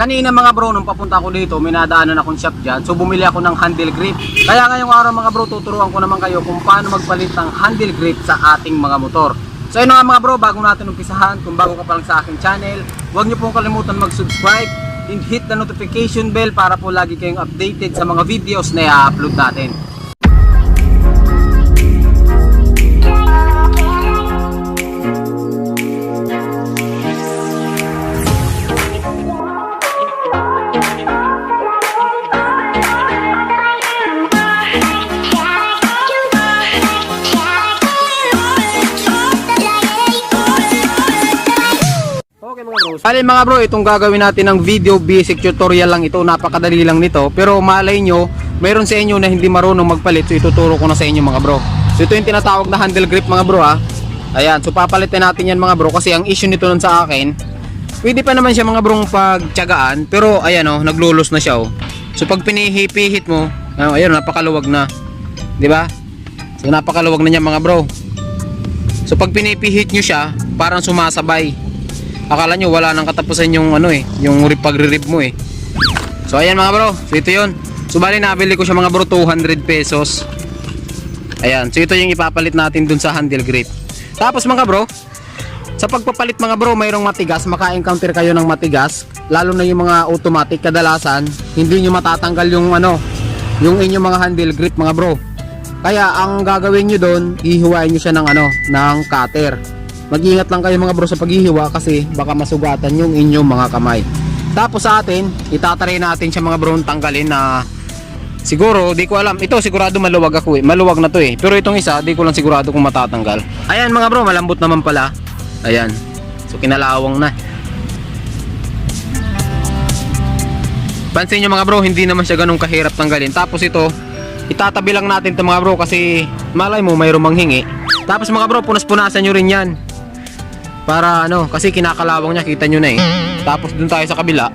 Kanina mga bro, nung papunta ako dito, may nadaanan akong shop dyan. So bumili ako ng handle grip. Kaya ngayong araw mga bro, tuturuan ko naman kayo kung paano magpalit ng handle grip sa ating mga motor. So yun nga mga bro, bago natin umpisahan, kung bago ka pa lang sa aking channel, huwag niyo pong kalimutan mag-subscribe and hit the notification bell para po lagi kayong updated sa mga videos na i-upload natin. Bro. Bali mga bro, itong gagawin natin ng video basic tutorial lang ito. Napakadali lang nito. Pero malay nyo, mayroon sa inyo na hindi marunong magpalit. So ituturo ko na sa inyo mga bro. So ito yung tinatawag na handle grip mga bro ha. Ayan, so papalitin natin yan mga bro kasi ang issue nito nun sa akin, pwede pa naman siya mga brong pagtyagaan, pero ayan oh, naglulos na siya oh. So pag pinihipihit mo, oh, ayun napakaluwag na. 'Di ba? So napakaluwag na niya mga bro. So pag pinipihit nyo siya, parang sumasabay. Akala nyo wala nang katapusan yung ano eh, yung rip pagre-rip mo eh. So ayan mga bro, so ito yun. So bali nabili ko siya mga bro 200 pesos. Ayan, so ito yung ipapalit natin dun sa handle grip. Tapos mga bro, sa pagpapalit mga bro, mayroong matigas, maka-encounter kayo ng matigas, lalo na yung mga automatic kadalasan, hindi nyo matatanggal yung ano, yung inyong mga handle grip mga bro. Kaya ang gagawin nyo doon, ihiwain nyo siya ng ano, ng cutter. Mag-ingat lang kayo mga bro sa paghihiwa kasi baka masugatan yung inyong mga kamay. Tapos sa atin, itatry natin siya mga bro tanggalin na siguro, di ko alam. Ito sigurado maluwag ako eh. Maluwag na to eh. Pero itong isa, di ko lang sigurado kung matatanggal. Ayan mga bro, malambot naman pala. Ayan. So kinalawang na. Pansin nyo mga bro, hindi naman siya ganun kahirap tanggalin. Tapos ito, itatabi lang natin ito mga bro kasi malay mo mayroong manghingi. Tapos mga bro, punas-punasan nyo rin yan. Para ano, kasi kinakalawang niya, kita nyo na eh. Tapos dun tayo sa kabila.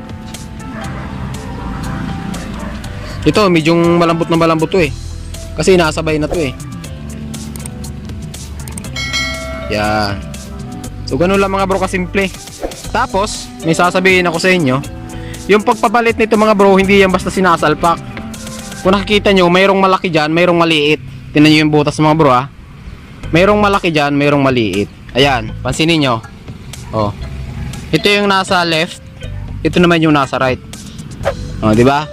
Ito, medyo malambot na malambot to eh. Kasi nasabay na to eh. Yan. So ganun lang mga bro kasimple. Tapos, may sasabihin ako sa inyo. Yung pagpapalit nito mga bro, hindi yan basta sinasalpak. Kung nakikita nyo, mayroong malaki dyan, mayroong maliit. Tingnan nyo yung butas mga bro ha. Mayroong malaki dyan, mayroong maliit. Ayan, pansinin nyo. Oh. Ito yung nasa left. Ito naman yung nasa right. Oh, di ba?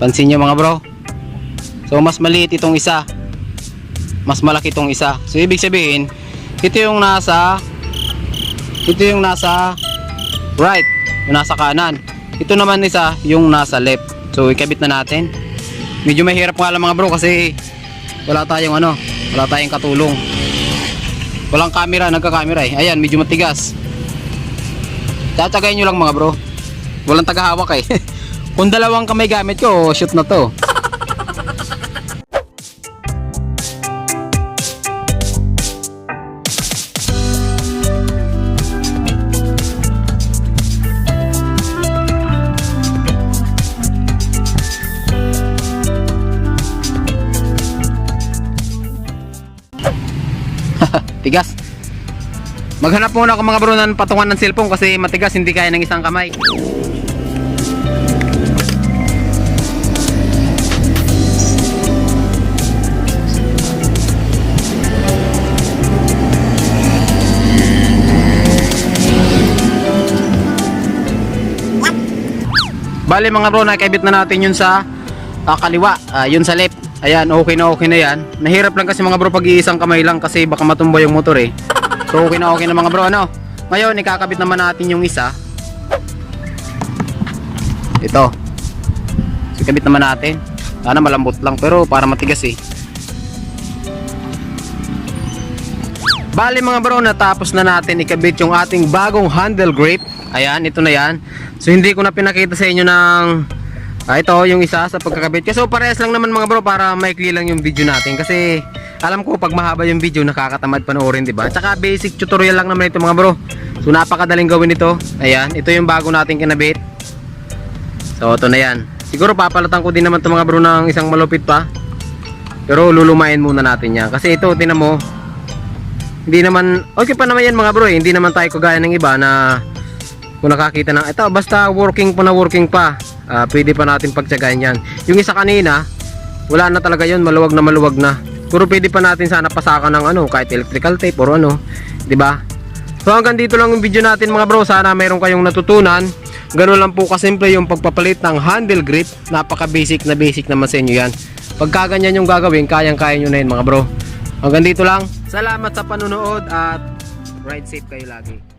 Pansin nyo mga bro. So mas maliit itong isa. Mas malaki itong isa. So ibig sabihin, ito yung nasa ito yung nasa right, yung nasa kanan. Ito naman isa yung nasa left. So ikabit na natin. Medyo mahirap nga lang mga bro kasi wala tayong ano, wala tayong katulong. Walang camera, nagka-camera eh. Ayan, medyo matigas. Tatsagayin nyo lang mga bro. Walang tagahawak eh. Kung dalawang kamay gamit ko, shoot na to. Tigas. Maghanap muna ako mga bro ng patungan ng cellphone kasi matigas hindi kaya ng isang kamay. Bale mga bro, nakikabit na natin yun sa ah, kaliwa, ah, yun sa left. Ayan, okay na okay na yan. Nahirap lang kasi mga bro pag iisang kamay lang kasi baka matumba yung motor eh. So okay na okay na mga bro, ano? Ngayon, ikakabit naman natin yung isa. Ito. So, ikabit naman natin. Sana malambot lang pero para matigas eh. Bali mga bro, natapos na natin ikabit yung ating bagong handle grip. Ayan, ito na yan. So hindi ko na pinakita sa inyo ng ah, ito yung isa sa pagkakabit. Kasi so, parehas lang naman mga bro para maikli lang yung video natin. Kasi alam ko pag mahaba yung video nakakatamad panoorin, di ba? Tsaka basic tutorial lang naman ito mga bro. So napakadaling gawin ito. Ayan, ito yung bago nating kinabit. So ito na yan. Siguro papalatan ko din naman ito mga bro ng isang malupit pa. Pero lulumain muna natin yan. Kasi ito, tinan mo, Hindi naman, okay pa naman yan mga bro eh. Hindi naman tayo kagaya ng iba na kung nakakita ng, ito basta working pa na working pa. Ah, pwede pa natin pagtsagain yan. Yung isa kanina, wala na talaga yun, maluwag na maluwag na. Pero pwede pa natin sana pasakan ng ano, kahit electrical tape or ano, ba? So hanggang dito lang yung video natin mga bro. Sana mayroon kayong natutunan. Ganun lang po kasimple yung pagpapalit ng handle grip. Napaka basic na basic naman sa inyo yan. Pagka ganyan yung gagawin, kayang-kaya nyo na yun mga bro. Hanggang dito lang. Salamat sa panunood at ride safe kayo lagi.